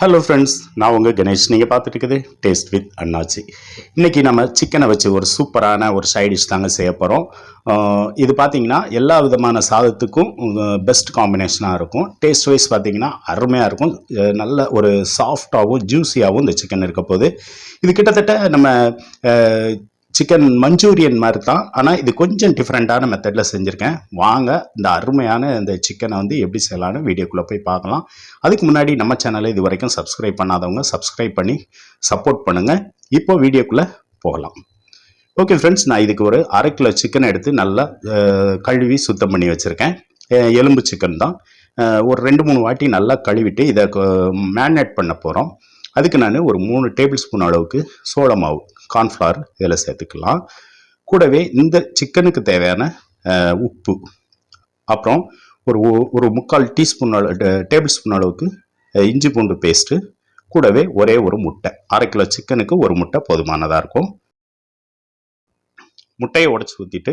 Hello friends நான் உங்கள் கணேஷ். நீங்கள் பார்த்துட்டு இருக்குது டேஸ்ட் வித் அண்ணாச்சி. இன்றைக்கி நம்ம சிக்கனை வச்சு ஒரு சூப்பரான ஒரு சைடிஷ் தாங்க செய்ய போகிறோம் இது பார்த்தீங்கன்னா எல்லா விதமான சாதத்துக்கும் பெஸ்ட் காம்பினேஷனாக இருக்கும். டேஸ்ட் வைஸ் பார்த்தீங்கன்னா அருமையாக இருக்கும். நல்ல ஒரு சாஃப்டாகவும் ஜூஸியாகவும் இந்த சிக்கன் இருக்க போது இது கிட்டத்தட்ட நம்ம சிக்கன் மஞ்சூரியன் மாதிரி தான் ஆனால் இது கொஞ்சம் டிஃப்ரெண்ட்டான மெத்தடில் செஞ்சுருக்கேன். வாங்க இந்த அருமையான இந்த சிக்கனை வந்து எப்படி செய்யலான்னு வீடியோக்குள்ளே போய் பார்க்கலாம். அதுக்கு முன்னாடி நம்ம சேனலை இது வரைக்கும் சப்ஸ்கிரைப் பண்ணாதவங்க சப்ஸ்கிரைப் பண்ணி சப்போர்ட் பண்ணுங்கள் இப்போ வீடியோக்குள்ளே போகலாம். ஓகே ஃப்ரெண்ட்ஸ் நான் இதுக்கு ஒரு அரை கிலோ சிக்கன் எடுத்து நல்லா கழுவி சுத்தம் பண்ணி வச்சுருக்கேன். எலும்பு சிக்கன் தான். ஒரு ரெண்டு மூணு வாட்டி நல்லா கழுவிட்டு இதை மேரினேட் பண்ண போகிறோம் அதுக்கு நான் ஒரு மூணு டேபிள் ஸ்பூன் அளவுக்கு சோள மாவு கார்ன்ஃப்ளவர் இதில் சேர்த்துக்கலாம். கூடவே இந்த சிக்கனுக்கு தேவையான உப்பு. அப்புறம் ஒரு ஒரு முக்கால் டீஸ்பூன் டேபிள் ஸ்பூன் அளவுக்கு இஞ்சி பூண்டு பேஸ்ட்டு கூடவே ஒரே ஒரு முட்டை. அரை கிலோ சிக்கனுக்கு ஒரு முட்டை போதுமானதாக இருக்கும். முட்டையை உடச்சி ஊற்றிட்டு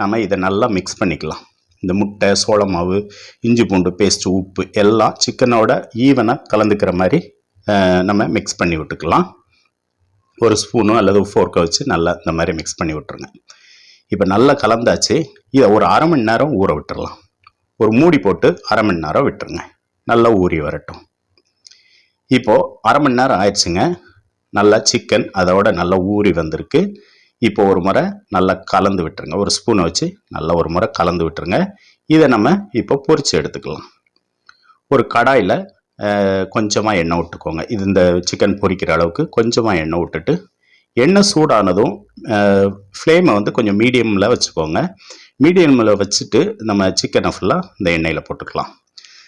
நம்ம இதை நல்லா மிக்ஸ் பண்ணிக்கலாம். இந்த முட்டை சோள மாவு இஞ்சி பூண்டு பேஸ்ட்டு உப்பு எல்லாம் சிக்கனோட ஈவனாக கலந்துக்கிற மாதிரி நம்ம மிக்ஸ் பண்ணி விட்டுக்கலாம். ஒரு ஸ்பூனோ அல்லது ஃபோர்க்கோ வச்சு நல்லா இந்த மாதிரி மிக்ஸ் பண்ணி விட்டுருங்க. இப்போ நல்லா கலந்தாச்சு. இதை ஒரு அரை மணி நேரம் ஊற விட்டுறலாம். ஒரு மூடி போட்டு அரை மணி நேரம் விட்டுருங்க. நல்லா ஊறி வரட்டும். இப்போது அரை மணி நேரம் ஆயிடுச்சுங்க. நல்லா சிக்கன் அதோட நல்லா ஊறி வந்திருக்கு. இப்போ ஒரு முறை நல்லா கலந்து விட்டுருங்க. ஒரு ஸ்பூனை வச்சு நல்லா ஒரு முறை கலந்து விட்டுருங்க. இதை நம்ம இப்போ பொறிச்சு எடுத்துக்கலாம். ஒரு கடாயில் கொஞ்சமாக எண்ணெய் விட்டுக்கோங்க. இது இந்த சிக்கன் பொரிக்கிற அளவுக்கு கொஞ்சமாக எண்ணெய் விட்டுட்டு எண்ணெய் சூடானதும் ஃப்ளேமை வந்து கொஞ்சம் மீடியமில் வச்சுக்கோங்க. மீடியமில் வச்சுட்டு நம்ம சிக்கனை ஃபுல்லாக இந்த எண்ணெயில் போட்டுக்கலாம்.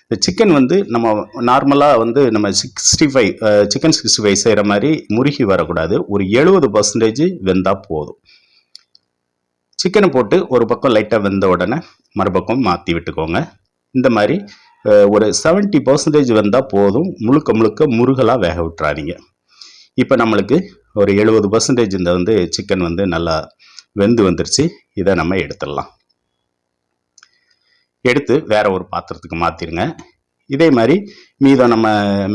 இந்த சிக்கன் வந்து நம்ம நார்மலாக வந்து நம்ம sixty five chicken sixty five செய்கிற மாதிரி முருகி வரக்கூடாது. ஒரு எழுபது பர்சன்டேஜ் வெந்தால் போதும். சிக்கனை போட்டு ஒரு பக்கம் லைட்டாக வெந்த உடனே மறுபக்கம் மாற்றி விட்டுக்கோங்க. இந்த மாதிரி ஒரு செவன்ட்டி பர்சன்டேஜ் வந்தால் போதும். முழுக்க முழுக்க முருகலாக வேக விட்டுறாதீங்க. இப்போ நம்மளுக்கு ஒரு எழுபது பர்சன்டேஜ் இந்த வந்து சிக்கன் வந்து நல்லா வெந்து வந்துருச்சு. இதை நம்ம எடுத்துடலாம். எடுத்து வேற ஒரு பாத்திரத்துக்கு மாற்றிருங்க இதே மாதிரி மீதம் நம்ம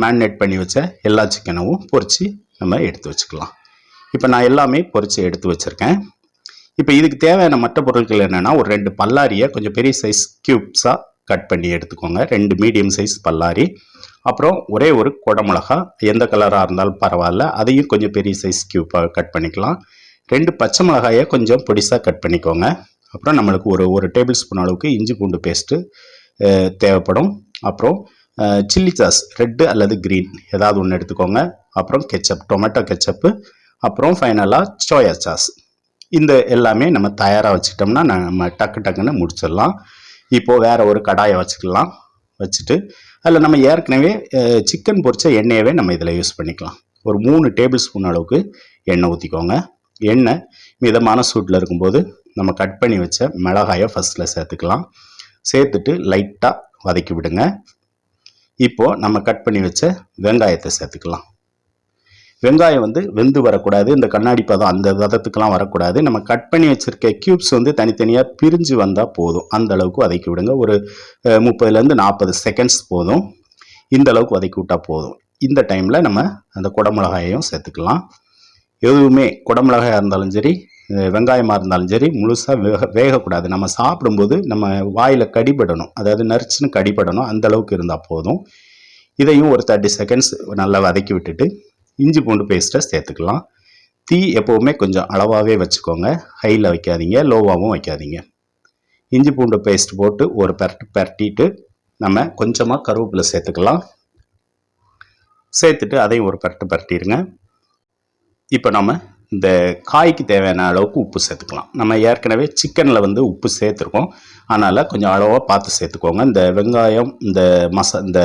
மேரினேட் பண்ணி வச்ச எல்லா சிக்கனவும் பொரித்து நம்ம எடுத்து வச்சுக்கலாம். இப்போ நான் எல்லாமே பொரித்து எடுத்து வச்சுருக்கேன். இப்போ இதுக்கு தேவையான மற்ற பொருட்கள் என்னென்னா ஒரு ரெண்டு பல்லாரியை கொஞ்சம் பெரிய சைஸ் க்யூப்ஸாக கட் பண்ணி எடுத்துக்கோங்க. ரெண்டு மீடியம் சைஸ் பல்லாரி. அப்புறம் ஒரே ஒரு குடமிளகா. எந்த கலராக இருந்தாலும் பரவாயில்ல. அதையும் கொஞ்சம் பெரிய சைஸ் க்யூப்பாக கட் பண்ணிக்கலாம். ரெண்டு பச்சை மிளகாயை கொஞ்சம் பொடிசாக கட் பண்ணிக்கோங்க. அப்புறம் நம்மளுக்கு ஒரு ஒரு டேபிள் ஸ்பூன் அளவுக்கு இஞ்சி பூண்டு பேஸ்ட்டு தேவைப்படும். அப்புறம் சில்லி சாஸ் ரெட்டு அல்லது க்ரீன் ஏதாவது ஒன்று எடுத்துக்கோங்க. அப்புறம் கெச்சப் டொமேட்டோ கெச்சப்பு அப்புறம் ஃபைனலாக சோயா சாஸ் இந்த எல்லாமே நம்ம தயாராக வச்சுட்டோம்னா நம்ம டக்கு டக்குன்னு முடிச்சிடலாம். இப்போது வேறு ஒரு கடாயை வச்சுக்கலாம். வச்சுட்டு அதில் நம்ம ஏற்கனவே சிக்கன் பொரிச்ச எண்ணெயவே நம்ம இதில் யூஸ் பண்ணிக்கலாம். ஒரு மூணு டேபிள் ஸ்பூன் அளவுக்கு எண்ணெய் ஊற்றிக்கோங்க எண்ணெய் மிதமான சூட்டில் இருக்கும்போது நம்ம கட் பண்ணி வச்ச மிளகாயை ஃபஸ்ட்டில் சேர்த்துக்கலாம். சேர்த்துட்டு லைட்டாக வதக்கி விடுங்க. இப்போது நம்ம கட் பண்ணி வச்ச வெங்காயத்தை சேர்த்துக்கலாம். வெங்காயம் வந்து வெந்து வரக்கூடாது. இந்த கண்ணாடி பதம் அந்த விதத்துக்கெலாம் வரக்கூடாது. நம்ம கட் பண்ணி வச்சுருக்க க்யூப்ஸ் வந்து தனித்தனியாக பிரிஞ்சு வந்தால் போதும். அந்த அளவுக்கு வதக்கி விடுங்க. ஒரு முப்பதுலேருந்து நாற்பது செகண்ட்ஸ் போதும். இந்த அளவுக்கு வதக்கி விட்டால் போதும். இந்த டைமில் நம்ம அந்த குடமிளகாயையும் சேர்த்துக்கலாம். எதுவுமே குடமிளகாயாக இருந்தாலும் சரி வெங்காயமாக இருந்தாலும் சரி முழுசாக வேக வேகக்கூடாது. நம்ம சாப்பிடும்போது நம்ம வாயில் கடிபடணும். அதாவது நரிச்சுன்னு கடிபடணும். அந்த அளவுக்கு இருந்தால் போதும். இதையும் ஒரு தேர்ட்டி செகண்ட்ஸ் நல்லா வதக்கி விட்டுட்டு இஞ்சி பூண்டு பேஸ்ட்டை சேர்த்துக்கலாம். தீ எப்போவுமே கொஞ்சம் அளவாகவே வச்சுக்கோங்க. ஹையில் வைக்காதீங்க லோவாகவும் வைக்காதீங்க. இஞ்சி பூண்டு பேஸ்ட் போட்டு ஒரு பரட்டு பரட்டிட்டு நம்ம கொஞ்சமாக கருவேப்பிலை சேர்த்துக்கலாம். சேர்த்துட்டு அதையும் ஒரு பரட்டு பரட்டிடுங்க இப்போ நம்ம இந்த காய்க்கு தேவையான அளவுக்கு உப்பு சேர்த்துக்கலாம். நம்ம ஏற்கனவே சிக்கனில் வந்து உப்பு சேர்த்துருக்கோம். அதனால் கொஞ்சம் அளவாக பார்த்து சேர்த்துக்கோங்க. இந்த வெங்காயம் இந்த மச இந்த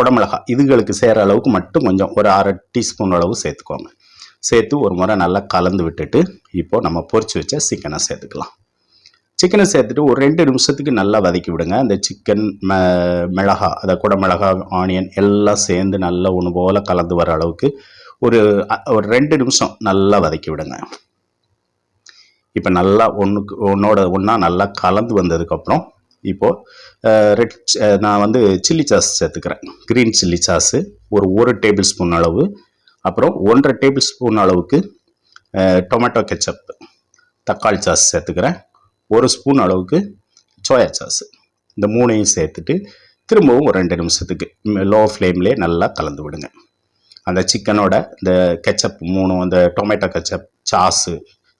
குடமிளகாய் இதுகளுக்கு சேர்கிற அளவுக்கு மட்டும் கொஞ்சம் ஒரு அரை டீஸ்பூன் அளவு சேர்த்துக்கோங்க. சேர்த்து ஒரு முறை நல்லா கலந்து விட்டுட்டு இப்போது நம்ம பொறிச்சு வச்ச சிக்கனை சேர்த்துக்கலாம். சிக்கனை சேர்த்துட்டு ஒரு ரெண்டு நிமிஷத்துக்கு நல்லா வதக்கி விடுங்க. அந்த சிக்கன் ம மிளகா அதை குடமிளகா ஆனியன் எல்லாம் சேர்ந்து நல்லா ஒன்று போல் கலந்து வர அளவுக்கு ஒரு ஒரு ரெண்டு நிமிஷம் நல்லா வதக்கி விடுங்க. இப்போ நல்லா ஒன்றுக்கு ஒன்றோட ஒன்றா நல்லா கலந்து வந்ததுக்கப்புறம் இப்போது ரெட் நான் வந்து சில்லி சாஸ் சேர்த்துக்கிறேன். க்ரீன் சில்லி சாஸு ஒரு ஒரு டேபிள் ஸ்பூன் அளவு. அப்புறம் ஒன்றரை டேபிள் ஸ்பூன் அளவுக்கு டொமேட்டோ கெச்சப். தக்காளி சாஸ் சேர்த்துக்கிறேன். ஒரு ஸ்பூன் அளவுக்கு சோயா சாஸ். இந்த மூணையும் சேர்த்துட்டு திரும்பவும் ஒரு ரெண்டு நிமிஷத்துக்கு லோ ஃப்ளேம்லேயே நல்லா கலந்து விடுங்க. அந்த சிக்கனோட இந்த கெச்சப் மூணும் அந்த tomato ketchup sauce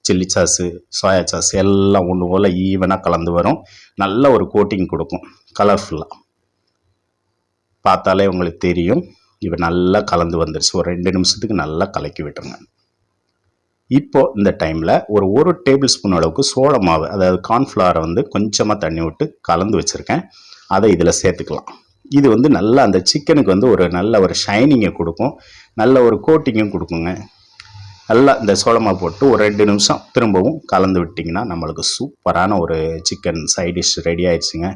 chilli sauce soya sauce எல்லாம் ஒன்று போல் ஈவனாக கலந்து வரும். நல்ல ஒரு கோட்டிங் கொடுக்கும். கலர்ஃபுல்லாக பார்த்தாலே உங்களுக்கு தெரியும். இப்போ நல்லா கலந்து வந்துருச்சு. ஒரு ரெண்டு நிமிஷத்துக்கு நல்லா கலக்கி விட்டுருங்க. இப்போ இந்த டைமில் ஒரு ஒரு டேபிள் ஸ்பூன் அளவுக்கு சோள மாவு அதாவது கார்ன்ஃப்ளவரை வந்து கொஞ்சமாக தண்ணி விட்டு கலந்து வச்சுருக்கேன். அதை இதில் சேர்த்துக்கலாம். இது வந்து நல்லா அந்த சிக்கனுக்கு வந்து ஒரு நல்ல ஒரு ஷைனிங்கை கொடுக்கும். நல்ல ஒரு கோட்டிங்கும் கொடுக்குங்க. நல்லா இந்த சோளமாக போட்டு ஒரு ரெண்டு நிமிஷம் திரும்பவும் கலந்து விட்டிங்கன்னா நம்மளுக்கு சூப்பரான ஒரு சிக்கன் சைட் டிஷ் ரெடி ஆயிடுச்சுங்க.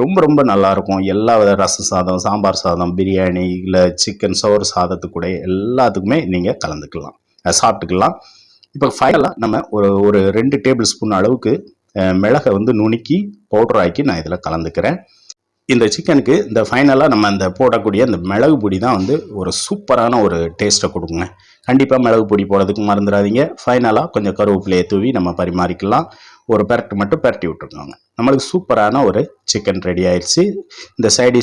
ரொம்ப ரொம்ப நல்லாயிருக்கும். எல்லா வித ரசம் சாதம் சாம்பார் சாதம் பிரியாணி இல்லை சிக்கன் சோறு சாதத்துக்கூட எல்லாத்துக்குமே நீங்கள் கலந்துக்கலாம். சாப்பிட்டுக்கலாம். இப்போ ஃபைனலாக நம்ம ஒரு ஒரு ரெண்டு டேபிள் ஸ்பூன் அளவுக்கு மிளகை வந்து நுணுக்கி பவுடர் ஆக்கி நான் இதில் கலந்துக்கிறேன். இந்த சிக்கனுக்கு இந்த ஃபைனலாக நம்ம அந்த போடக்கூடிய அந்த மிளகு பொடி தான் வந்து ஒரு சூப்பரான ஒரு டேஸ்ட்டை கொடுக்குங்க. கண்டிப்பாக மிளகு பொடி போடுறதுக்கு மறந்துடாதீங்க. ஃபைனலாக கொஞ்சம் கருவேப்பிலையை தூவி நம்ம பரிமாறிக்கலாம். ஒரு பெரட்டு மட்டும் பெரட்டி விட்டுருக்கோங்க. நம்மளுக்கு சூப்பரான ஒரு சிக்கன் ரெடி ஆயிடுச்சு இந்த சைட்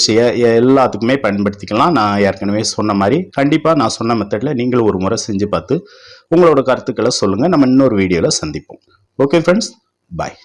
எல்லாத்துக்குமே பயன்படுத்திக்கலாம். நான் ஏற்கனவே சொன்ன மாதிரி கண்டிப்பாக நான் சொன்ன மெத்தடில் நீங்களும் ஒரு முறை செஞ்சு பார்த்து உங்களோட கருத்துக்களை சொல்லுங்கள் நம்ம இன்னொரு வீடியோவில் சந்திப்போம். Okay friends bye